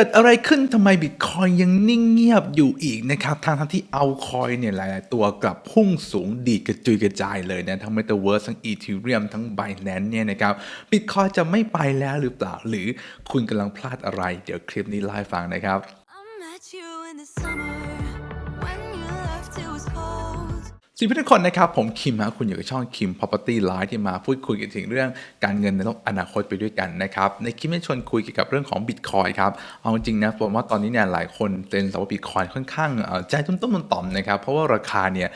เกิดอะไรขึ้นทำไมบิตคอยยังนิ่งเงียบอยู่อีกนะครับทางทั้งที่เอาคอยเนี่ยหลาย ๆ ตัวกลับพุ่งสูงดีดกระจุยกระจายเลยนะ ทั้ง Metaverse ทั้ง Ethereum ทั้ง Binance เนี่ยนะครับบิตคอยจะไม่ไปแล้วหรือเปล่า หรือคุณกำลังพลาดอะไร เดี๋ยวคลิปนี้ไล่าฟังนะครับ สวัสดีทุกคนนะครับ ผมคิมฮะคุณอยู่กับช่องคิม Property Live ที่มาพูดคุยกันถึงเรื่องการเงินในโลกอนาคตไปด้วยกันนะครับ ในคลิปนี้ชวนคุยเกี่ยวกับเรื่องของ Bitcoin ครับ เอาจริงนะผมว่าตอนนี้เนี่ยหลายคนเต็นสาวว่า Bitcoin ค่อนข้างใจตุ้มๆต่อมๆนะครับ เพราะว่าราคาเนี่ย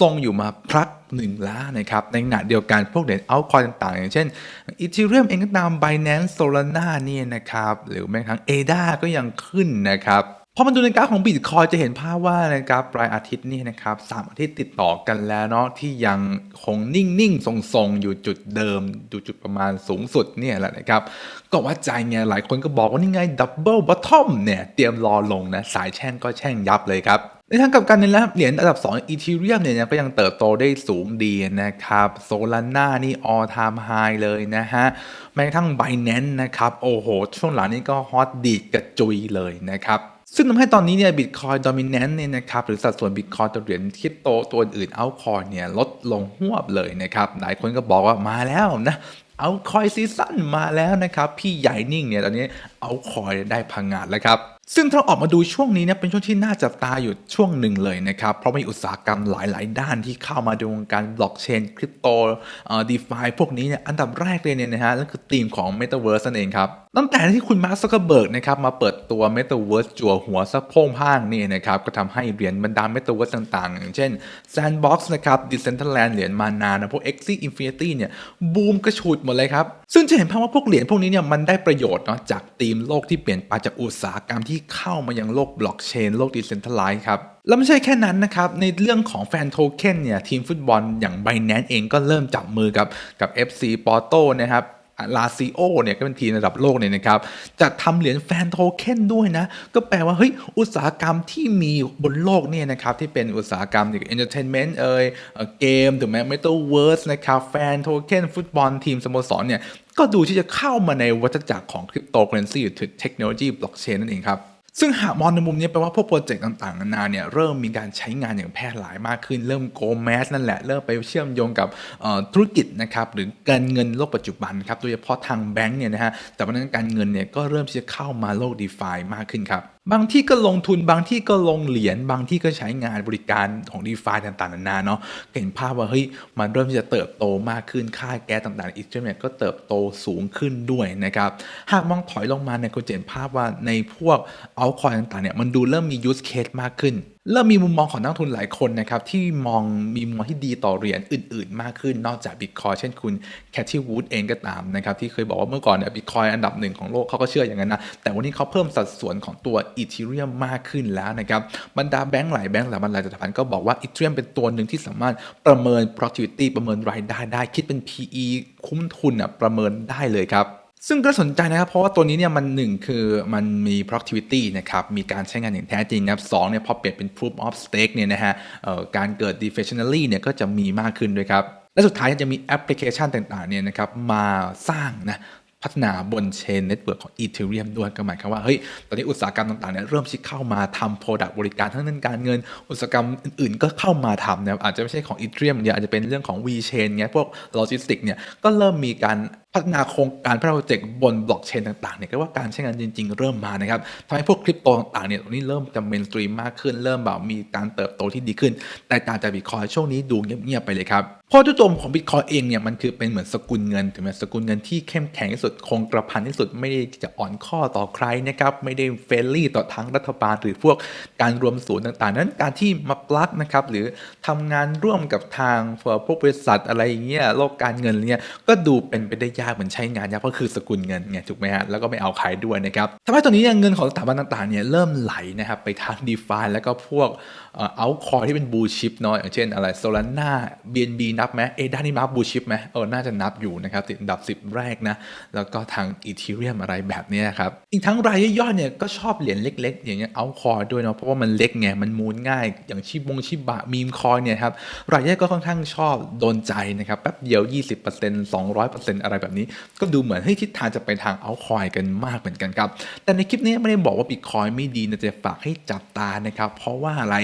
ทรงๆอยู่มาพักหนึ่งล้านนะครับ ในขณะเดียวกันพวกเหรียญเอาคอยต่างๆ อย่างเช่น Ethereum เองก็ตาม Binance Solana เนี่ยนะครับหรือแม้กระทั่ง ADA ก็ยังขึ้นนะครับ พอมาดูในกราฟของบิตคอยจะเห็นภาพว่าในะครับรายอาทิตย์นี่นะครับสามอาทิตย์ติดต่อกันแล้วเนาะที่ยังคงนิ่งๆ ทรงๆ อยู่จุดเดิมอยู่จุดประมาณสูงสุดเนี่ยแหละนะครับ ก็ว่าใจไงหลายคนก็บอกว่านี่ไงดับเบิลบอททอมเนี่ยเตรียมรอลงนะ สายแช่งก็แช่งยับเลยครับในทางกลับกันเนี่ยนะเหรียญอันดับ2 Ethereum เนี่ยก็ยังเติบโตได้สูงดีนะครับ Solana นี่ all time high เลยนะฮะ แม้กระทั่ง Binance นะครับ โอ้โห ช่วงหลังนี้ก็ฮอตดีดกระจุยเลยนะครับ ซึ่งทำให้ตอนนี้เนี่ยบิตคอยดอมิเนนต์เนี่ยนะครับหรือสัดส่วนบิตคอยต่อเหรียญคริปโตตัวอื่นเอาคอยเนี่ยลดลงหวบเลยนะครับ หลายคนก็บอกว่ามาแล้วนะเอาคอยซีซั่นมาแล้วนะครับ พี่ใหญ่นิ่งเนี่ยตอนนี้เอาคอยได้พังงาดแล้วครับซึ่งถ้าออกมาดูช่วงนี้เนี่ยเป็นช่วงที่น่าจับตาอยู่ช่วงหนึ่งเลยนะครับ เพราะมีอุตสาหกรรมหลาย ๆ ด้านที่เข้ามาดูวงการบล็อกเชนคริปโตเอ่อดีฟาพวกนี้เนี่ยอันดับแรกเลยเนี่ยนะฮะนั่นคือธีมของ Metaverse นั่นเองครับ ตั้งแต่ที่คุณมาร์คซักเกอร์เบิร์กนะครับมาเปิดตัว Metaverse จั่วหัวสะโพงพ่างนี่นะครับก็ทำให้เหรียญบรรดา Metaverse ต่างๆ อย่างเช่น Sandbox นะครับ Decentraland เหรียญมานานะพวก Axie Infinity เนี่ยบูมกระฉูดหมดเลยครับ ซึ่งจะเห็นภาพว่าพวกเหรียญพวกนี้เนี่ยมันได้ประโยชน์เนาะจากธีมโลกที่เปลี่ยนไปจากอุตสาหกรรมที่เข้ามายังโลกบล็อกเชนโลก Decentralized ครับแล้วไม่ใช่แค่นั้นนะครับ ในเรื่องของแฟนโทเค็นเนี่ยทีมฟุตบอลอย่าง Binance เองก็เริ่มจับมือกับกับ FC Porto นะครับ ลาซิโอเนี่ยก็เป็นทีมระดับโลกเนี่ยนะครับจะทำเหรียญแฟนโทเค็นด้วยนะ ก็แปลว่าเฮ้ยอุตสาหกรรมที่มีบนโลกเนี่ยนะครับที่เป็นอุตสาหกรรมอย่างเอนเตอร์เทนเมนต์เอ่ยเอ่อเกมถูกไหมเมตาเวิร์สนะครับแฟนโทเค็นฟุตบอลทีมสโมสรเนี่ยก็ดูที่จะเข้ามาในวัฏจักรของคริปโตเคอเรนซีหรือเทคโนโลยีบล็อกเชนนั่นเองครับ ซึ่งหากมองในมุมนี้แปลว่าพวกโปรเจกต์ต่างๆนานาเนี่ยเริ่มมีการใช้งานอย่างแพร่หลายมากขึ้น เริ่มโกแมสนั่นแหละ เริ่มไปเชื่อมโยงกับธุรกิจนะครับหรือการเงินโลกปัจจุบันครับโดยเฉพาะทางแบงก์เนี่ยนะฮะแต่วันนั้นการเงินเนี่ยก็เริ่มที่จะเข้ามาโลกดีฟามากขึ้นครับ บางที่ก็ลงทุนบางที่ก็ลงเหรียญบางที่ก็ใช้งานบริการของดีฟาต่างๆนานาเนาะเห็นภาพว่าเฮ้ยมันเริ่มที่จะเติบโตมากขึ้นค่าแก๊สต่างๆอีกเเนี่ยก็เติบโตสูงขึ้นด้วยนะครับหากมองถอยลงมาเนี่ยก็จะเห็นภาพว่าในพวกเอาคอยต่างๆเนี่ยมันดูเริ่มมียูสเคสมากขึ้นเริ่มมีมุมมองของนักทุนหลายคนนะครับที่มองมีมุมมองที่ดีต่อเหรียญอื่น ๆ มากขึ้นนอกจากบิตคอยเช่นคุณแคทที่วูดเองก็ตามนะครับที่เคยบอกว่าเมื่อก่อนเนี่ยบิตคอยอันดับหนึ่งของโลกเขาก็เชื่ออย่างนั้นนะ แต่วันนี้เขาเพิ่มสัดส่วนของตัวอีเทเรียมมากขึ้นแล้วนะครับบรรดาแบงก์หลายแบงก์หลายบรรดาสถาบันก็บอกว่าอีเทเรียมเป็นตัวหนึ่งที่สามารถประเมิน productivity ประเมินรายได้ได้คิดเป็น PE คุ้มทุนอะประเมินได้เลยครับ ซึ่งก็สนใจนะครับ เพราะว่าตัวนี้เนี่ยมันหนึ่งคือมันมี productivity นะครับ มีการใช้งานอย่างแท้จริงนะครับสองเนี่ยพอเปลี่ยนเป็น proof of stake เนี่ยนะฮะการเกิด deflationary เนี่ยก็จะมีมากขึ้นด้วยครับและสุดท้ายจะมีแอปพลิเคชันต่างๆเนี่ยนะครับมาสร้างนะ พัฒนาบนเชนเน็ตเวิร์กของ Ethereum ด้วยก็หมายความว่าเฮ้ยตอนนี้อุตสาหกรรมต่างๆเนี่ยเริ่มที่เข้ามาทำ Product บริการทั้งนั้นการเงิน อุตสาหกรรมอื่นๆ ก็เข้ามาทำนะครับอาจจะไม่ใช่ของ Ethereum อย่างเดียวอาจจะเป็นเรื่องของ VChain เงี้ยพวกโลจิสติกเนี่ยก็เริ่มมีการพัฒนาโครงการโปรเจกต์บนบล็อกเชนต่างๆเนี่ยก็ว่าการใช้งานจริง ๆ เริ่มมานะครับทำให้พวกคริปโตต่างๆเนี่ยตรงนี้เริ่มจะเมนสตรีมมากขึ้น เริ่มแบบมีการเติบโตที่ดีขึ้น แต่การจากบิตคอยช่วงนี้ดูเงียบๆไปเลยครับ เพราะจุดจมของบิตคอยเองเนี่ยมันคือเป็นเหมือนสกุลเงินถึงแม้สกุลเงินที่เข้มแข็งที่สุดคงกระพันที่สุดไม่ได้จะอ่อนข้อต่อใครนะครับไม่ได้เฟรนลี่ต่อทางรัฐบาลหรือพวกการรวมศูนย์ต่างๆ นั้นการที่มาปลักนะครับหรือทำงานร่วมกับทางพวกบริษัทอะไรอย่างเงี้ยโลกการเงินเนี่ยก็ดูเป็นไปได้ยากเหมือนใช้งานยากเพราะคือสกุลเงินไงถูกไหมฮะแล้วก็ไม่เอาใครด้วยนะครับทำให้ตอนนี้เงินของสถาบันต่างๆเนี่ยเริ่มไหลนะครับไปทาง d e f าแล้วก็พวกเอาคอยที่เป็นบูชิปเนาะอย่างเช่นอะไร Solana BNB นับไหมเอด้านี่นับบูชิปไหมเออน่าจะนับอยู่นะครับติดอันดับ 10 แรกนะ แล้วก็ทางอีเทเรียมอะไรแบบนี้ครับ อีกทั้งรายย่อยๆเนี่ยก็ชอบเหรียญเล็ก ๆ อย่างเงี้ยเอาคอยด้วยเนาะเพราะว่ามันเล็กไงมันมูลง่าย อย่างชิบงชิบะมีมคอยเนี่ยครับรายย่อยก็ค่อนข้างชอบโดนใจนะครับแป๊บเดียว 20% 200%อะไรแบบนี้ ก็ดูเหมือนเฮ้ยทิศทางจะไปทางเอาคอยกันมากเหมือนกันครับแต่ในคลิปนี้ไม่ได้บอกว่าบิตคอยไม่ดีนะจะฝากให้จับตานะครับเพราะว่าอะไร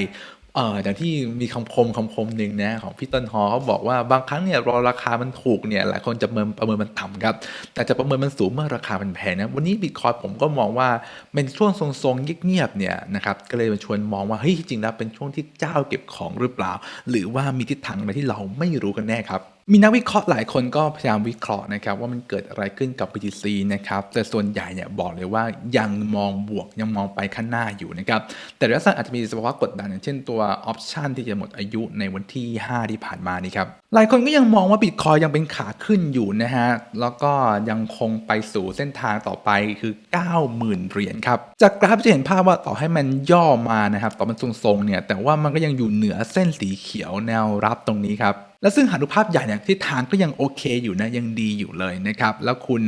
เอออย่างที่มีคำคมคำคมหนึ่งนะของพี่ต้นหอเขาบอกว่าบางครั้งเนี่ยรอราคามันถูกเนี่ยหลายคนจะประเมินประเมินมันต่ำครับ แต่จะประเมินมันสูงเมื่อราคามันแพงนะวันนี้บิตคอยผมก็มองว่าเป็นช่วงทรงๆเงียบๆเนี่ยนะครับก็เลยมาชวนมองว่าเฮ้ยจริงๆแล้วเป็นช่วงที่เจ้าเก็บของหรือเปล่า หรือว่ามีทิศทางอะไรที่เราไม่รู้กันแน่ครับ มีนักวิเคราะห์หลายคนก็พยายามวิเคราะห์นะครับว่ามันเกิดอะไรขึ้นกับ BTC นะครับแต่ส่วนใหญ่เนี่ยบอกเลยว่ายังมองบวกยังมองไปข้างหน้าอยู่นะครับแต่ลักษณะอาจจะมีสภาวะกดดันอย่างเช่นตัวออปชันที่จะหมดอายุในวันที่ 5 ที่ผ่านมานี่ครับหลายคนก็ยังมองว่าบิตคอยยังเป็นขาขึ้นอยู่นะฮะแล้วก็ยังคงไปสู่เส้นทางต่อไปคือ 90,000 เหรียญครับจากกราฟจะเห็นภาพว่าต่อให้มันย่อมานะครับต่อมันทรงๆเนี่ยแต่ว่ามันก็ยังอยู่เหนือเส้นสีเขียวแนวรับตรงนี้ครับ และซึ่งหาดูภาพใหญ่เนี่ยทิศทางก็ยังโอเคอยู่นะยังดีอยู่เลยนะครับ แล้วคุณ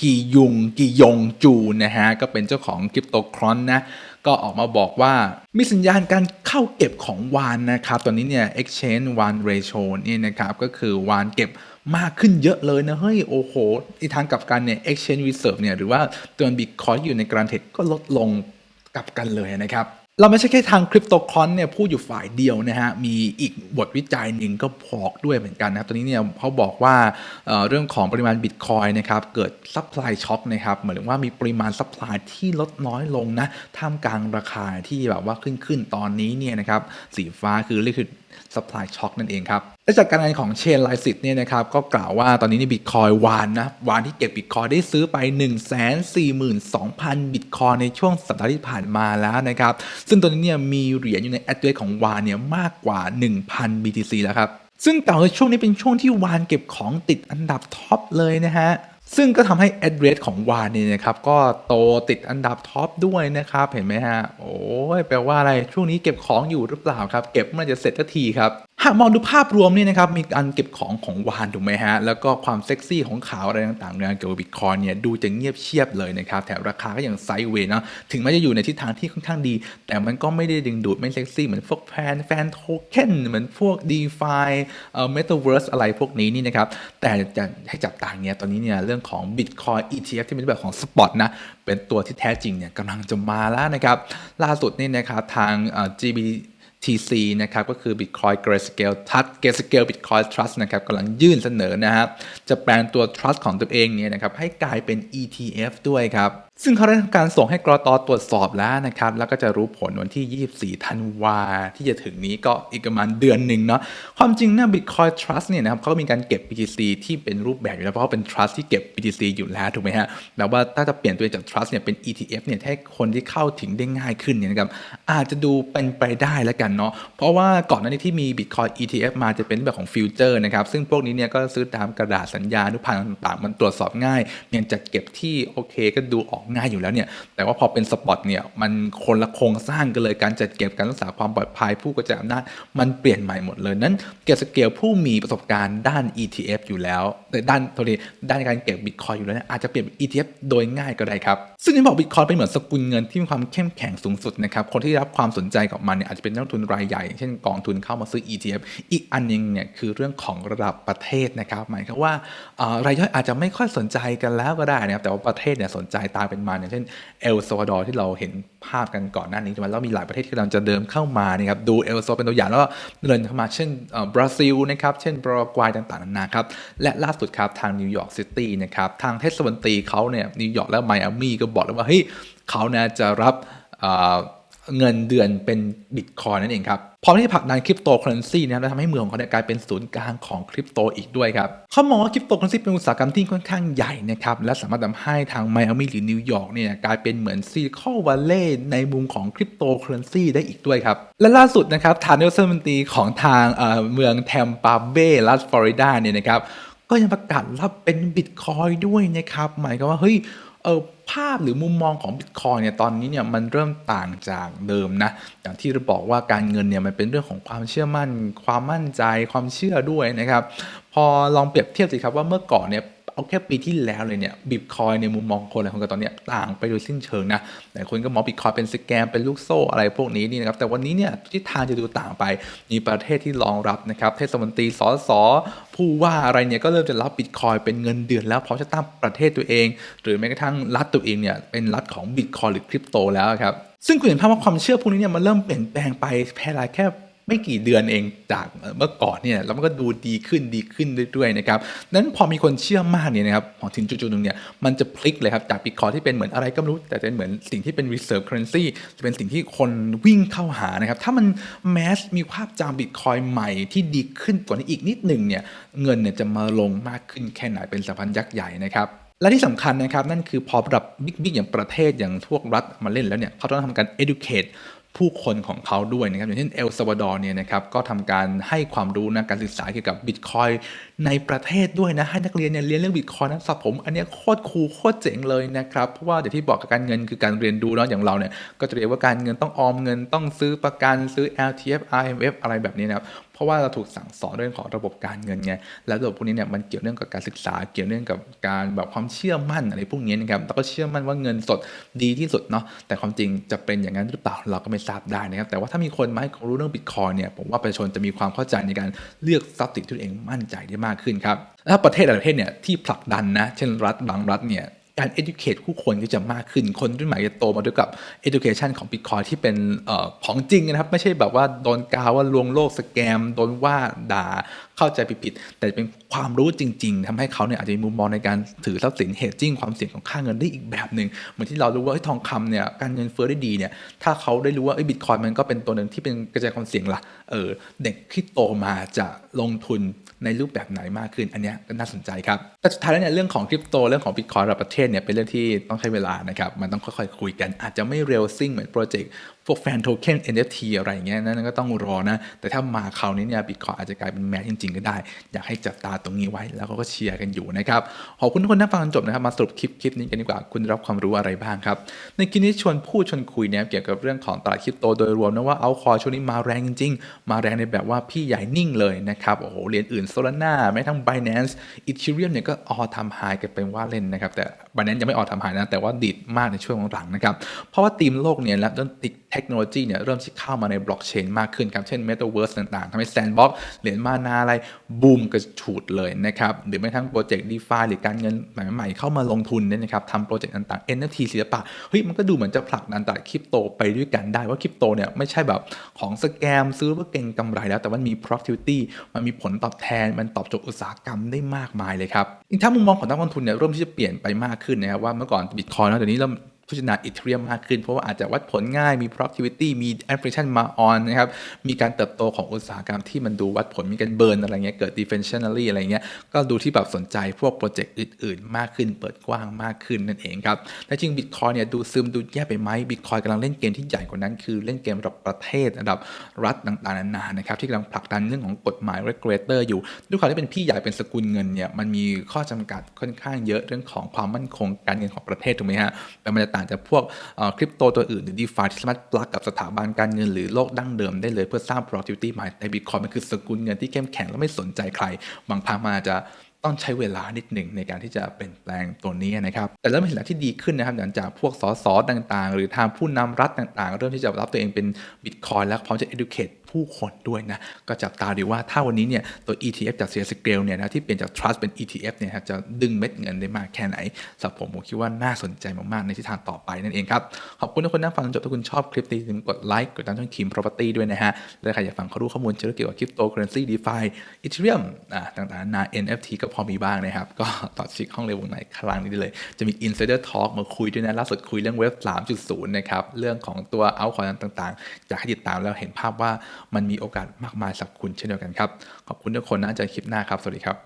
กียุงกียงจูนะฮะก็เป็นเจ้าของคริปโตครอนนะก็ออกมาบอกว่ามีสัญญาณการเข้าเก็บของวานนะครับ ตอนนี้เนี่ย exchange วาน ratio นี่นะครับก็คือวานเก็บมากขึ้นเยอะเลยนะ เฮ้ย โอ้โหอีทางกับกันเนี่ย exchange reserve เนี่ยหรือว่าตัวบิตคอยอยู่ในกรานเทรดก็ลดลงกับกันเลยนะครับ เราไม่ใช่แค่ทางคริปโตคอนเนี่ยพูดอยู่ฝ่ายเดียวนะฮะ มีอีกบทวิจัยหนึ่งก็บอกด้วยเหมือนกันนะครับตอนนี้เนี่ยเขาบอกว่าเเรื่องของปริมาณบิตคอยนะครับเกิดซัพพลายช็อคนะครับเหมือนว่ามีปริมาณซัพพลายที่ลดน้อยลงนะท่ามกลางราคาที่แบบว่าขึ้นขึ้นๆตอนนี้เนี่ยนะครับสีฟ้าคือเรียกคือซัพพลายช็อคนั่นเองครับ และจากการงานของเชนไลซิตเนี่ยนะครับก็กล่าวว่าตอนนี้นี่บิตคอยวานนะวานที่เก็บบิตคอยได้ซื้อไป 1 4 2 0 0 0 บิตคอยในช่วงสัปดาห์ที่ผ่านมาแล้วนะครับ ซึ่งตอนนี้เนี่ยมีเหรียญอยู่ใน address ของวานเนี่ยมากกว่า 1,000 BTC แล้วครับ ซึ่งกล่าวว่าช่วงนี้เป็นช่วงที่วานเก็บของติดอันดับท็อปเลยนะฮะซึ่งก็ทำให้ address ของวานเนี่ยนะครับ ก็โตติดอันดับท็อปด้วยนะครับ เห็นไหมฮะ โอ้ยแปลว่าอะไร ช่วงนี้เก็บของอยู่หรือเปล่าครับ เก็บมื่อไหร่จะเสร็จสักทีครับ หากมองดูภาพรวมนี่นะครับมีการเก็บของของวานถูกไหมฮะ แล้วก็ความเซ็กซี่ของขาวอะไรต่างๆเนี่ยเกี่ยวกับบิตคอยเนี่ยดูจะเงียบเชียบเลยนะครับแถมราคาก็ยังไซด์เวย์นะถึงแม้จะอยู่ในทิศทางที่ค่อนข้างดี แต่มันก็ไม่ได้ดึงดูดไม่เซ็กซี่เหมือนพวกแฟนแฟนโทเค็นเหมือนพวก d e f i เอ่อ Metaverse อะไรพวกนี้นี่นะครับแต่จะให้จับตาเนี่ยตอนนี้เนี่ยเรื่องของ Bitcoin ETF ที่เป็นแบบของ Spot นะเป็นตัวที่แท้จริงเนี่ยกำลังจะมาแล้วนะครับล่าสุดนี่นะครับทางเ BTC นะครับก็คือ Bitcoin Grayscale Trust Grayscale Bitcoin Trust นะครับกำลังยื่นเสนอนะฮะจะแปลงตัว Trust ของตัวเองเนี่ยนะครับให้กลายเป็น ETF ด้วยครับ ซึ่งเขาได้ทำการส่งให้กรตตรวจสอบแล้วนะครับ แล้วก็จะรู้ผลวันที่ 24 ธันวาที่จะถึงนี้ก็อีกประมาณเดือนหนึ่งเนาะ ความจริงเนี่ย Bitcoin Trust เนี่ยนะครับเขาก็มีการเก็บ BTC ที่เป็นรูปแบบอยู่แล้วเพราะว่าเป็น Trust ที่เก็บ BTC อยู่แล้วถูกไหมฮะแต่ว่าถ้าจะเปลี่ยนตัวเองจาก Trust เนี่ยเป็น ETF เนี่ยให้คนที่เข้าถึงได้ง่ายขึ้นเนี่ยนะครับอาจจะดูเป็นไปได้แล้วกันเนาะ เพราะว่าก่อนหน้านี้ที่มี Bitcoin ETF มาจะเป็นแบบของฟิวเจอร์นะครับ ซึ่งพวกนี้เนี่ยก็ซื้อตามกระดาษสัญญานุพันธ์ต่างๆ มันตรวจสอบง่ายเพียจัดเก็บที่โอเคก็ดูออกง่ายอยู่แล้วเนี่ยแต่ว่าพอเป็นสปอตเนี่ยมันคนละโครงสร้างกันเลยการจัดเก็บการรักษาความปลอดภัยผู้กระจายอำนาจมันเปลี่ยนใหม่หมดเลยนั้นเก็บสเกลผู้มีประสบการณ์ด้าน ETF อยู่แล้วด้านตัวนี้ด้านการเก็บบิตคอยอยู่แล้วเนี่ยอาจจะเปลี่ยน ETF โดยง่ายก็ได้ครับ ซึ่งที่บอกบิตคอยเป็นเหมือนสกุลเงินที่มีความเข้มแข็งสูงสุดนะครับคนที่รับความสนใจกับมันเนี่ยอาจจะเป็นนักทุนรายใหญ่ เช่นกองทุนเข้ามาซื้อ ETF อีกอันหนึงเนี่ยคือเรื่องของระดับประเทศนะครับหมายความว่ารายย่อยอาจจะไม่ค่อยสนใจกันแล้วก็ได้นะครับแต่ว่าประเทศเนี่ยสนใจตามเป็นมาอย่างเช่นเอลซาวาดอร์ที่เราเห็นภาพกันก่อนหน้านี้ใช่ไหมแล้วมีหลายประเทศที่กำลังจะเดิมเข้ามานะครับดูเอลซาวเป็นตัวอย่างแล้วก็เดินเข้ามาเช่นบราซิลนะครับเช่นบรากวัยต่างๆนานาครับและล่าสุดครับทางนิวยอร์กซิตี้นะครับทางเทศมนตรีเขาเนี่ยนิวยอร์กและไมอามี่ก็บอกแล้วว่าเฮ้ยเขาเนี่ยจะรับ เงินเดือนเป็นบิตคอยนั่นเองครับ พร้อมที่จะผลักดันคริปโตเคอเรนซีนะครับและทำให้เมืองของเขาเนี่ยกลายเป็นศูนย์กลางของคริปโตอีกด้วยครับเขามองว่าคริปโตเคอเรนซีเป็นอุตสาหกรรมที่ค่อนข้างใหญ่นะครับและสามารถทำให้ทางไมอามี่หรือนิวยอร์กเนี่ยกลายเป็นเหมือนซีคอวัลเลย์ในมุมของคริปโตเคอเรนซีได้อีกด้วยครับ และล่าสุดนะครับทางนายกรัฐมนตรีของทางเอ่อเมืองแทมปาเบ้รัฐฟลอริดาเนี่ยนะครับก็ยังประกาศรับเป็นบิตคอยด้วยนะครับหมายความว่าเฮ้ย เออภาพหรือมุมมองของบิตคอยเนี่ยตอนนี้เนี่ยมันเริ่มต่างจากเดิมนะอย่างที่เราบอกว่าการเงินเนี่ยมันเป็นเรื่องของความเชื่อมั่น ความมั่นใจความเชื่อด้วยนะครับ พอลองเปรียบเทียบสิครับว่าเมื่อก่อนเนี่ย เอาแค่ปีที่แล้วเลยเนี่ยบิตคอยในมุมมองคนหลายคนกับตอนนี้ต่างไปโดยสิ้นเชิงนะหลายคนก็มองบิตคอยเป็นสแกมเป็นลูกโซ่อะไรพวกนี้นี่นะครับแต่วันนี้เนี่ยทิศทางจะดูต่างไป มีประเทศที่รองรับนะครับเทศมนตรีสสผู้ว่าอะไรเนี่ยก็เริ่มจะรับบิตคอยเป็นเงินเดือนแล้วเพราะจะตั้งประเทศตัวเอง หรือแม้กระทั่งรัฐตัวเองเนี่ยเป็นรัฐของบิตคอยหรือคริปโตแล้วครับซึ่งคุณเห็นภาพว่าความเชื่อพวกนี้เนี่ยมันเริ่มเปลี่ยนแปลงไปแพร่หลายแค่ ไม่กี่เดือนเองจากเมื่อก่อนเนี่ยแล้วมันก็ดูดีขึ้นดีขึ้นเรื่อยๆนะครับนั้นพอมีคนเชื่อมากเนี่ยนะครับพอถึงจุดๆหนึ่งเนี่ยมันจะพลิกเลยครับจากบิตคอยที่เป็นเหมือนอะไรก็ไม่รู้ แต่เป็นเหมือนสิ่งที่เป็น reserve currency จะเป็นสิ่งที่คนวิ่งเข้าหานะครับ ถ้ามันแมสมีภาพจำบิตคอยใหม่ที่ดีขึ้นกว่านี้อีกนิดหนึ่งเนี่ยเงินเนี่ยจะมาลงมากขึ้นแค่ไหนเป็นสัมพันธ์ยักษ์ใหญ่นะครับและที่สำคัญนะครับ นั่นคือพอระดับบิ๊กๆอย่างประเทศอย่างพวกรัฐมาเล่นแล้วเนี่ยเขาต้องทำการ educate ผู้คนของเขาด้วยนะครับอย่างเช่นเอลซาวาดอร์เนี่ยนะครับก็ทำการให้ความรู้นะการศึกษาเกี่ยวกับบิตคอยในประเทศด้วยนะให้นักเรียนเนี่ยเรียนเรื่องบิตคอยนะสับผม อันนี้โคตรคูลโคตรเจ๋งเลยนะครับเพราะว่าเดี๋ยวที่บอกกับการเงินคือการเรียนรู้เนาะอย่างเราเนี่ยก็จะเรียนว่าการเงินต้องออมเงินต้องซื้อประกันซื้อ LTF IMF อะไรแบบนี้นะครับ ราะว่าเราถูกสั่งสอนเรื่องของระบบการเงินไงแล้วระบบพวกนี้เนี่ยมันเกี่ยวเนื่องกับการศึกษาเกี่ยวเนื่องกับการแบบความเชื่อมั่นอะไรพวกนี้นะครับแล้วก็เชื่อมั่นว่าเงินสดดีที่สุดเนาะแต่ความจริงจะเป็นอย่างนั้นหรือเปล่าเราก็ไม่ทราบได้นะครับแต่ว่าถ้ามีคนมาให้ความรู้เรื่องบิตคอยเนี่ยผมว่าประชาชนจะมีความเข้าใจในการเลือกทรัพย์สินที่ตัวเองมั่นใจได้มากขึ้นครับแล้วประเทศหลายประเทศเนี่ยที่ผลักดันนะเช่นรัฐบางรัฐเนี่ย การ educate ผู้คนก็จะมากขึ้น คนรุ่นใหม่จะโตมาด้วยกับ education ของ Bitcoin ที่เป็นอของจริงนะครับ ไม่ใช่แบบว่าโดนกาวว่าลวงโลกสแกม โดนว่าด่า เข้าใจผิดๆแต่เป็นความรู้จริง ๆทำให้เขาเนี่ยอาจจะมีมุมมองในการถือทรัพย์สิน hedging ความเสี่ยงของค่าเงินได้อีกแบบหนึ่งเหมือนที่เรารู้ว่าเฮ้ทองคำเนี่ยการเงินเฟ้อได้ดีเนี่ยถ้าเขาได้รู้ว่าไอ้บิตคอยมันก็เป็นตัวหนึ่งที่เป็นกระจายความเสี่ยงละเออเด็กที่โตมาจะลงทุนในรูปแบบไหนมากขึ้น อันนี้ก็น่าสนใจครับ แต่สุดท้ายแล้วเนี่ยเรื่องของคริปโตเรื่องของบิตคอยระดับประเทศเนี่ยเป็นเรื่องที่ต้องใช้เวลานะครับ มันต้องค่อยๆคุยกัน อาจจะไม่เร็วซิ่งเหมือนโปรเจกต์พวกแฟนโทเค็น NFT อะไรอย่างเงี้ยนั่นก็ต้องรอนะ แต่ถ้ามาคราวนี้เนี่ยบิตคอยอาจจะกลายเป็นแมสจริงๆก็ได้ อยากให้จับตาตรงนี้ไว้ แล้วก็เชียร์กันอยู่นะครับขอบคุณทุกคนที่ฟังจนจบนะครับมาสรุปคลิปคลิปนี้กันดีกว่าคุณรับความรู้อะไรบ้างครับในคลิปนี้ชวนพูดชวนคุยเนี่ยเกี่ยวกับเรื่องของตลาดคริปโตโดยรวมนะว่าเอาคอช่วงนี้มาแรงจริงๆมาแรงในแบบว่าพี่ใหญ่นิ่งเลยนะครับโอ้โหเหรียญอื่น Solana แม้ทั้ง Binance Ethereum เนี่ยก็ออทำไฮกันเป็นว่าเล่นนะครับแต่ Binance ยังไม่ออทำไฮนะแต่ว่าดิดมากในช่วงหลังนะครับเพราะว่าธีมโลกเนี่ยและเรื่องเทคโนโลยีเนี่ยเริ่มที่เข้ามาในบล็อกเชนมากขึ้นครับเช่น Metaverse ต่างๆทำให้ Sandbox เหรียญมานาอะไรบูมกระฉูดเลยนะครับหรือแม้ทั้งโปรเจกต์ DeFi หรือการเงินใหม่ๆเข้ามาลงทุนเนี่ยนะครับทำโปรเจกต์ต่างๆ NFT ศิลปะเฮ้ยมันก็ดูเหมือนจะผลักดันตลาดคริปโตไปด้วยกันได้ว่าคริปโตเนี่ยไม่ใช่แบบของสแกมซื้อเพื่อเก็งกำไรแล้วแต่มันมี productivity มันมีผลตอบแทนมันตอบโจทย์อุตสาหกรรมได้มากมายเลยครับอีกทั้งมุมมองของนักลงทุนเนี่ยเริ่มที่จะเปลี่ยนไปมากขึ้นนะครับว่าเมื่อก่อนบิตคอยน์แล้วเดี๋ยวนี้เริ่ม พิจารณาอีเทเรียมมากขึ้น เพราะว่าอาจจะวัดผลง่ายมี productivity มี inflation มา on นะครับ มีการเติบโตของอุตสาหกรรมที่มันดูวัดผลมีการเบิร์นอะไรเงี้ยเกิด deflationary อะไรเงี้ยก็ดูที่แบบสนใจพวกโปรเจกต์อื่น ๆ มากขึ้นเปิดกว้างมากขึ้นนั่นเองครับและจริง Bitcoin เนี่ยดูซึมดูแย่ไปไหม Bitcoin กำลังเล่นเกมที่ใหญ่กว่านั้น คือเล่นเกมระดับประเทศระดับรัฐต่างๆนานานะครับที่กำลังผลักดันเรื่องของกฎหมาย regulator อยู่ด้วยความที่เป็นพี่ใหญ่เป็นสกุลเงินเนี่ยมันมีข้อจำกัดค่อนข้างเยอะเรื่องของความมั่นคงการเงินของประเทศถูกไหมฮะแต่มันจะางจากพวกคริปโตตัวอื่นหรือ DeFi ที่สามารถปลักกับสถาบันการเงินหรือโลกดั้งเดิมได้เลยเพื่อสร้าง productivity ใหม่แต่ Bitcoin มันคือสกุลเงินที่เข้มแข็งและไม่สนใจใครบางครั้งมันอาจจะต้องใช้เวลานิดหนึ่งในการที่จะเปลี่ยนแปลงตัวนี้นะครับ แต่เริ่มเห็นแล้วที่ดีขึ้นนะครับหลังจากพวกสสต่างๆ หรือทางผู้นำรัฐต่างๆ เริ่มที่จะรับตัวเองเป็น Bitcoin แล้วพร้อมจะ educate ผู้คนด้วยนะก็จับตาดูว่าถ้าวันนี้เนี่ยตัว ETF จาก Share Scale เนี่ยนะที่เปลี่ยนจาก Trust เป็น ETF เนี่ยจะดึงเม็ดเงินได้มากแค่ไหนสำหรับผมผมคิดว่าน่าสนใจมากๆในทิศทางต่อไปนั่นเองครับขอบคุณทุกคนที่ฟังจนจบถ้าคุณชอบคลิปนี้ถึงกดไลค์กดติดตามช่องคิม property ด้วยนะฮะและใครอยากฟังข้อรู้ข้อมูลเกี่ยวกับคริปโตเคอเรนซี DeFi Ethereum อ่าต่างๆนานา NFT ก็พอมีบ้างนะครับก็ต่อชิคห้องเร็วงไหนครั้งนี้ได้เลย จะมี Insider Talk มาคุยด้วยนะล่าสุดคุยเรื่องเว็บ3.0นะครับเรื่องของตัวเอาคอยต่างๆอยากให้ติดตามแล้วเห็นภาพว่ามันมีโอกาสมากมายสำหรับคุณเช่นเดียวกันครับ ขอบคุณทุกคนนะเจอคลิปหน้าครับ สวัสดีครับ